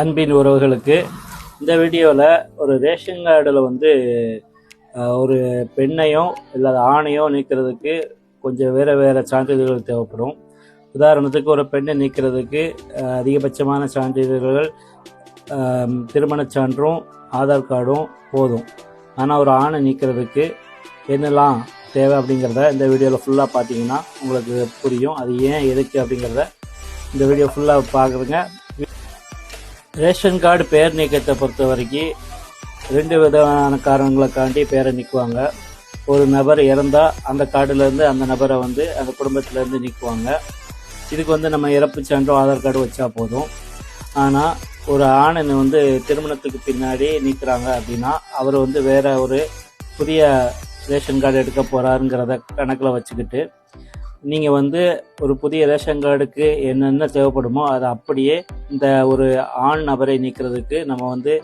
அன்பின் உறவுகளுக்கு இந்த வீடியோவில் ஒரு ரேஷன் கார்டில் வந்து ஒரு பெண்ணையும் இல்லை ஆணையோ நீக்கிறதுக்கு கொஞ்சம் வேறு வேறு சான்றிதழ்கள் தேவைப்படும். உதாரணத்துக்கு ஒரு பெண்ணை நீக்கிறதுக்கு அதிகபட்சமான சான்றிதழ்கள் திருமணச் சான்றும் ஆதார் கார்டும் போதும். ஆனால் ஒரு ஆணை நீக்கிறதுக்கு என்னெல்லாம் தேவை அப்படிங்கிறத இந்த வீடியோவில் ஃபுல்லாக பார்த்தீங்கன்னா உங்களுக்கு புரியும். அது ஏன் எதுக்கு அப்படிங்கிறத இந்த வீடியோ ஃபுல்லாக பார்க்குறதுங்க. ரேஷன் கார்டு பேர் நீக்கத்தை பொறுத்த வரைக்கும் ரெண்டு விதமான காரணங்களுக்காண்டி பேரை நிற்குவாங்க ஒரு நபர் இறந்தால் அந்த கார்டுலேருந்து அந்த நபரை வந்து அந்த குடும்பத்திலேருந்து நிற்குவாங்க இதுக்கு வந்து நம்ம இறப்பு சான்றோ ஆதார் கார்டு வச்சா போதும். ஆனால் ஒரு ஆணன் வந்து திருமணத்துக்கு பின்னாடி நிற்கிறாங்க அப்படின்னா அவர் வந்து வேற ஒரு புதிய ரேஷன் கார்டு எடுக்க போகிறாருங்கிறத கணக்கில் வச்சுக்கிட்டு நீங்கள் வந்து ஒரு புதிய ரேஷன் கார்டுக்கு என்னென்ன தேவைப்படுமோ அதை அப்படியே இந்த ஒரு ஆண் நபரை நீக்கிறதுக்கு நம்ம வந்து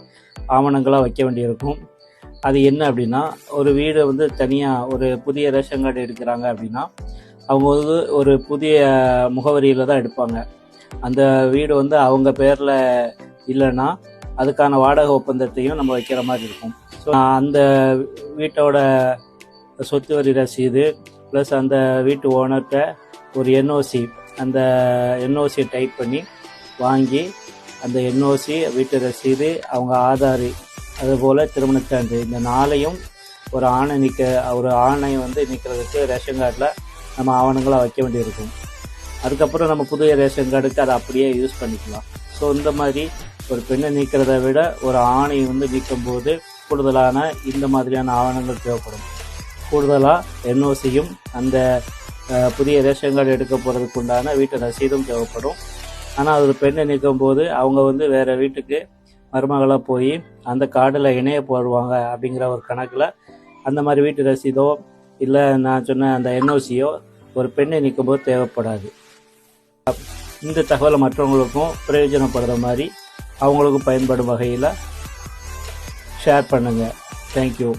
ஆவணங்களாக வைக்க வேண்டியிருக்கும். அது என்ன அப்படின்னா ஒரு வீடு வந்து தனியாக ஒரு புதிய ரேஷன் கார்டு எடுக்கிறாங்க அப்படின்னா அவங்க வந்து ஒரு புதிய முகவரியில் தான் எடுப்பாங்க. அந்த வீடு வந்து அவங்க பேரில் இல்லைன்னா அதுக்கான வாடகை ஒப்பந்தத்தையும் நம்ம வைக்கிற மாதிரி இருக்கும். ஸோ அந்த வீட்டோட சொத்து வரி ரசீது ப்ளஸ் அந்த வீட்டு ஓனர்கிட்ட ஒரு என்ஓசி அந்த என்ஓசியை டைப் பண்ணி வாங்கி அந்த என்ஓசி வீட்டு ரசீது அவங்க ஆதார் அதுபோல் திருமணச் இந்த நாளையும் ஒரு ஆணை நிற்க ஒரு ஆணை வந்து நிற்கிறதுக்கு ரேஷன் கார்டில் நம்ம ஆவணங்களாக வைக்க வேண்டியிருக்கும். அதுக்கப்புறம் நம்ம புதிய ரேஷன் கார்டுக்கு அதை அப்படியே யூஸ் பண்ணிக்கலாம். ஸோ இந்த மாதிரி ஒரு பெண்ணை நீக்கிறத விட ஒரு ஆணை வந்து நீக்கும்போது கூடுதலான இந்த மாதிரியான ஆவணங்கள் தேவைப்படும். கூடுதலாக என்ஓசியும் அந்த புதிய ரேஷன் கார்டு எடுக்க போகிறதுக்கு உண்டான வீட்டு ரசீதும் தேவைப்படும். ஆனால் ஒரு பெண்ணை நிற்கும் போது அவங்க வந்து வேறு வீட்டுக்கு மருமகளாக போய் அந்த கார்டில் இணைய போடுவாங்க அப்படிங்கிற ஒரு கணக்கில் அந்த மாதிரி வீட்டு ரசீதோ இல்லை நான் சொன்ன அந்த என்ஓசியோ ஒரு பெண்ணை நிற்கும்போது தேவைப்படாது. இந்த தகவலை மற்றவங்களுக்கும் பிரயோஜனப்படுற மாதிரி அவங்களுக்கும் பயன்படும் வகையில் ஷேர் பண்ணுங்கள் தேங்க்யூ